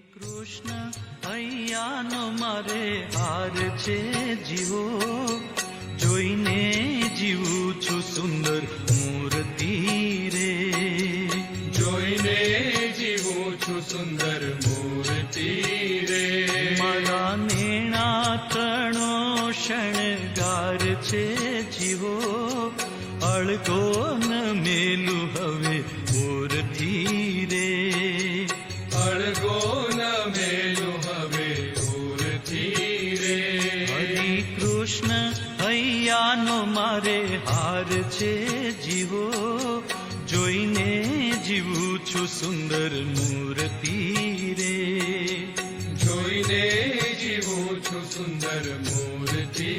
કૃષ્ણ અહીંયાનો મારે હાર છે જીવો. જોઈને જીવું છું સુંદર મૂર્તિ રે. જોઈને જીવું છું સુંદર મૂર્તિ રે. મારા નેણા તણો શણગાર છે જીવો. અળગો ન મેલું હવે મૂર્તિ રે. અળગો મેલું હવે મૂર્તિ રે હરે કૃષ્ણ હૈયાનો મારે હાર છે જીવો. જોઈને જીવું છું સુંદર મૂર્તિ રે. જોઈને જીવું છું સુંદર મૂર્તિ